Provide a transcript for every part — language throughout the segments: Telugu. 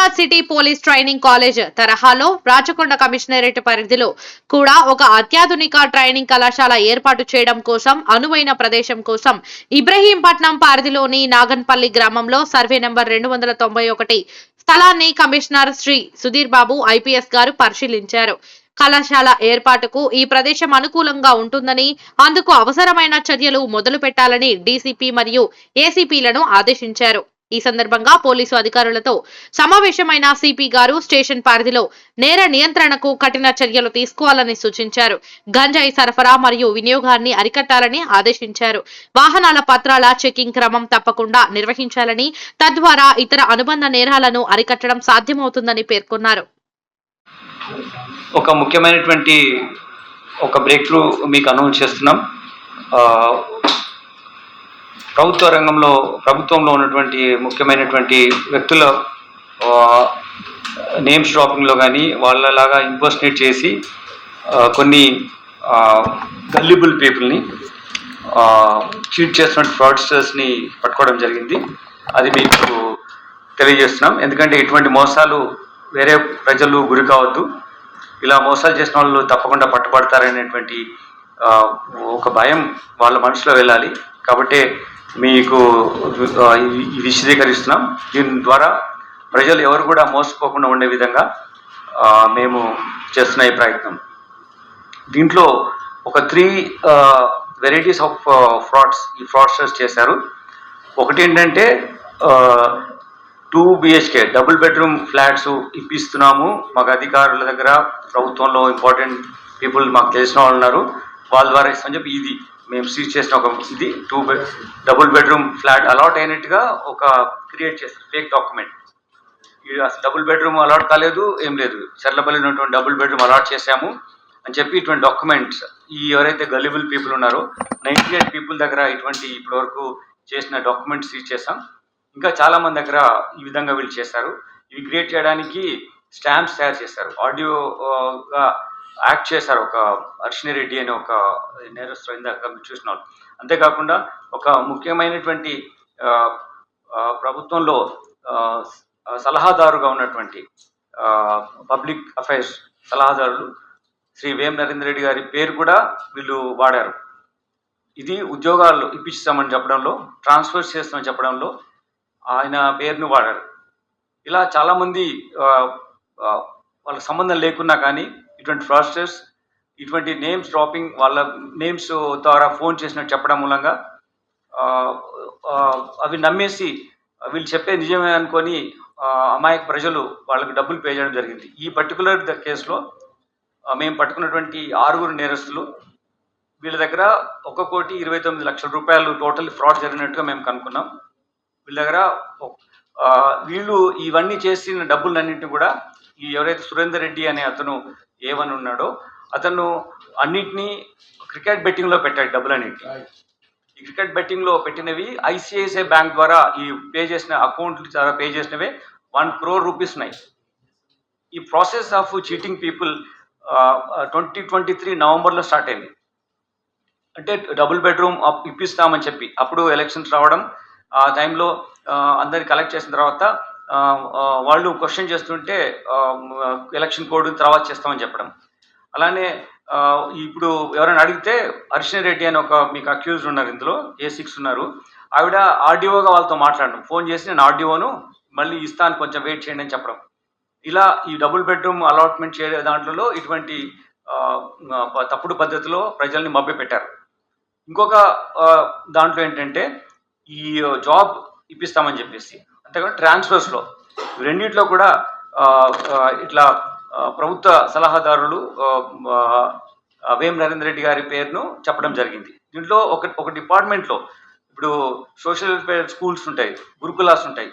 Hyderabad city police training college తరహాలో రాచకొండ కమిషనరేట్ పరిధిలో కూడా ఒక అత్యాధునిక ట్రైనింగ్ కళాశాల ఏర్పాటు చేయడం కోసం అనువైన ప్రదేశం కోసం ఇబ్రహీంపట్నం పరిధిలోని నాగన్పల్లి గ్రామంలో సర్వే నెంబర్ రెండు వందల తొంభై ఒకటి స్థలాన్ని కమిషనర్ శ్రీ సుధీర్ బాబు ఐపీఎస్ గారు పరిశీలించారు. కళాశాల ఏర్పాటుకు ఈ ప్రదేశం అనుకూలంగా ఉంటుందని అందుకు అవసరమైన చర్యలు మొదలు పెట్టాలని డీసీపీ మరియు ఏసీపీలను ఆదేశించారు. ఈ సందర్భంగా పోలీసు అధికారులతో సమావేశమైన సిపి గారు స్టేషన్ పరిధిలో నేర నియంత్రణకు కఠిన చర్యలు తీసుకోవాలని సూచించారు. గంజాయి సరఫరా మరియు వినియోగాన్ని అరికట్టాలని ఆదేశించారు. వాహనాల పత్రాల చెకింగ్ క్రమం తప్పకుండా నిర్వహించాలని తద్వారా ఇతర అనుబంధ నేరాలను అరికట్టడం సాధ్యమవుతుందని పేర్కొన్నారు. ఒక ముఖ్యమైనటువంటి ఒక బ్రేక్ త్రూ మీకు అనౌన్స్ చేస్తున్నాం. ప్రభుత్వ రంగంలో ప్రభుత్వంలో ఉన్నటువంటి ముఖ్యమైనటువంటి వ్యక్తుల నేమ్స్ షాపింగ్లో కానీ వాళ్ళలాగా ఇంపర్సనేట్ చేసి కొన్ని గల్లిబుల్ పీపుల్ని చీట్ చేస్తున్న ఫ్రాడ్స్టర్స్ని పట్టుకోవడం జరిగింది. అది మీకు తెలియజేస్తున్నాం. ఎందుకంటే ఇటువంటి మోసాలు వేరే ప్రజలు గురి కావద్దు. ఇలా మోసాలు చేసిన వాళ్ళు తప్పకుండా పట్టుబడతారనేటువంటి ఒక భయం వాళ్ళ మనసులో వెళ్ళాలి. కాబట్టి మీకు విశదీకరిస్తున్నాం. దీని ద్వారా ప్రజలు ఎవరు కూడా మోసపోకుండా ఉండే విధంగా మేము చేస్తున్న ఈ ప్రయత్నం. దీంట్లో ఒక త్రీ వెరైటీస్ ఆఫ్ ఫ్రాడ్స్ ఈ ఫ్రాడ్స్టర్స్ చేశారు. ఒకటి ఏంటంటే two BHK double bedroom flats ఇప్పిస్తున్నాము. మాకు అధికారుల దగ్గర ప్రభుత్వంలో ఇంపార్టెంట్ పీపుల్ మాకు తెలిసిన వాళ్ళు ఉన్నారు. వాళ్ళ ద్వారా ఇస్తామని చెప్పి ఇది. మేము సీజ్ చేసిన ఒక ఇది two bed double bedroom flat allot అయినట్టుగా ఒక క్రియేట్ చేస్తారు ఫేక్ డాక్యుమెంట్. ఇది అసలు డబుల్ బెడ్రూమ్ అలాట్ కాలేదు ఏం లేదు. చర్లపల్లి ఉన్నటువంటి డబుల్ బెడ్రూమ్ అలాట్ చేశాము అని చెప్పి ఇటువంటి డాక్యుమెంట్స్ ఈ ఎవరైతే గలిబుల్ పీపుల్ ఉన్నారో నైంటీ ఎయిట్ పీపుల్ దగ్గర ఇటువంటి ఇప్పటివరకు చేసిన డాక్యుమెంట్స్ సీజ్ చేసాం ఇంకా చాలామంది దగ్గర ఈ విధంగా వీళ్ళు చేశారు. ఇవి క్రియేట్ చేయడానికి స్టాంప్స్ తయారు చేస్తారు ఆడియోగా యాక్ట్ చేశారు. ఒక అర్షిని రెడ్డి అనే ఒక నేరస్తులు ఇందాక మీరు చూసిన వాళ్ళు అంతేకాకుండా ఒక ముఖ్యమైనటువంటి ప్రభుత్వంలో సలహాదారుగా ఉన్నటువంటి పబ్లిక్ అఫైర్స్ సలహాదారులు శ్రీ వేం నరేంద్ర రెడ్డి గారి పేరు కూడా వీళ్ళు వాడారు. ఇది ఉద్యోగాలు ఇప్పిస్తామని చెప్పడంలో ట్రాన్స్ఫర్ చేస్తామని చెప్పడంలో ఆయన పేరును వాడారు. ఇలా చాలామంది వాళ్ళకి సంబంధం లేకున్నా కానీ ఇటువంటి ఫ్రాస్టర్స్ ఇటువంటి నేమ్స్ డ్రాపింగ్ వాళ్ళ నేమ్స్ ద్వారా ఫోన్ చేసినట్టు చెప్పడం మూలంగా అవి నమ్మేసి వీళ్ళు చెప్పే నిజమే అనుకొని అమాయక ప్రజలు వాళ్ళకి డబ్బులు పే చేయడం జరిగింది. ఈ పర్టికులర్ కేసులో మేము పట్టుకున్నటువంటి ఆరుగురు నేరస్తులు వీళ్ళ దగ్గర ఒక కోటి ఇరవై తొమ్మిది లక్షల రూపాయలు టోటల్ ఫ్రాడ్ జరిగినట్టుగా మేము కనుక్కున్నాం. వీళ్ళ దగ్గర వీళ్ళు ఇవన్నీ చేసిన డబ్బులన్నింటినీ కూడా ఈ ఎవరైతే సురేందర్ రెడ్డి అనే అతను ఏమని ఉన్నాడో అతను అన్నిటినీ క్రికెట్ బెట్టింగ్లో పెట్టాడు డబ్బులన్నింటినీ ఈ క్రికెట్ బెట్టింగ్లో పెట్టినవి ఐసిఐసిఐ బ్యాంక్ ద్వారా ఈ పే చేసిన అకౌంట్లు ద్వారా పే చేసినవే వన్ క్రోర్ రూపీస్ ఉన్నాయి. ఈ process of cheating people twenty twenty three నవంబర్లో స్టార్ట్ అయింది. అంటే డబుల్ బెడ్రూమ్ ఇప్పిస్తామని చెప్పి అప్పుడు ఎలక్షన్స్ రావడం ఆ టైంలో అందరికి కలెక్ట్ చేసిన తర్వాత వాళ్ళు క్వశ్చన్ చేస్తుంటే ఎలక్షన్ కోడ్ తర్వాత చేస్తామని చెప్పడం. అలానే ఇప్పుడు ఎవరైనా అడిగితే అర్షణ రెడ్డి అని ఒక మీకు అక్యూజ్ ఉన్నారు ఇందులో ఏ సిక్స్ ఉన్నారు. ఆవిడ ఆర్డీఓగా వాళ్ళతో మాట్లాడడం. ఫోన్ చేసి నేను ఆర్డీఓను మళ్ళీ ఇస్తాను కొంచెం వెయిట్ చేయండి అని చెప్పడం. ఇలా ఈ డబుల్ బెడ్రూమ్ అలాట్మెంట్ చేయడే దాంట్లో ఇటువంటి తప్పుడు పద్ధతిలో ప్రజల్ని మభ్యపెట్టారు. ఇంకొక దాంట్లో ఏంటంటే ఈ జాబ్ ఇప్పిస్తామని చెప్పేసి. అంతేకాకుండా ట్రాన్స్ఫర్స్లో రెండింటిలో కూడా ఇట్లా ప్రభుత్వ సలహాదారులు వేం నరేంద్ర రెడ్డి గారి పేరును చెప్పడం జరిగింది. దీంట్లో ఒక ఒక డిపార్ట్మెంట్లో ఇప్పుడు సోషల్ వెల్ఫేర్ స్కూల్స్ ఉంటాయి గురుకులాస్ ఉంటాయి.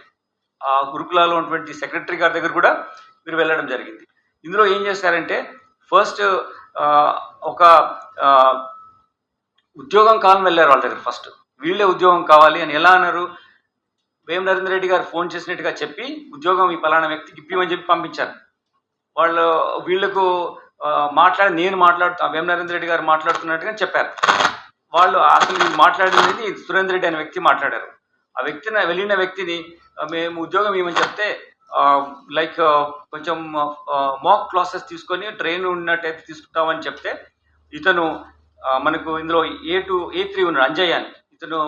ఆ గురుకులాలో ఉన్నటువంటి సెక్రటరీ గారి దగ్గర కూడా మీరు వెళ్ళడం జరిగింది. ఇందులో ఏం చేశారంటే ఫస్ట్ ఒక ఉద్యోగం కావాలని వెళ్ళారు వాళ్ళ దగ్గర ఫస్ట్ వీళ్ళే ఉద్యోగం కావాలి అని ఎలా అన్నారు? వేం నరేంద్ర రెడ్డి గారు ఫోన్ చేసినట్టుగా చెప్పి ఉద్యోగం ఈ పలానా వ్యక్తికి ఇప్పిమని చెప్పి పంపించారు. వాళ్ళు వీళ్ళకు మాట్లాడి నేను మాట్లాడుతా వేం నరేంద్ర రెడ్డి గారు మాట్లాడుతున్నట్టుగా చెప్పారు. వాళ్ళు అసలు మాట్లాడినది సురేంద్ర రెడ్డి అనే వ్యక్తి మాట్లాడారు. ఆ వ్యక్తిని వెళ్ళిన వ్యక్తిని మేము ఉద్యోగం ఇవ్వమని చెప్తే లైక్ కొంచెం మాక్ క్లాసెస్ తీసుకొని ట్రైన్ ఉన్నట్టయితే తీసుకుంటామని చెప్తే ఇతను మనకు ఇందులో ఏ టూ ఏ త్రీ ఉన్నాడు అంజయ్య అని ఇతను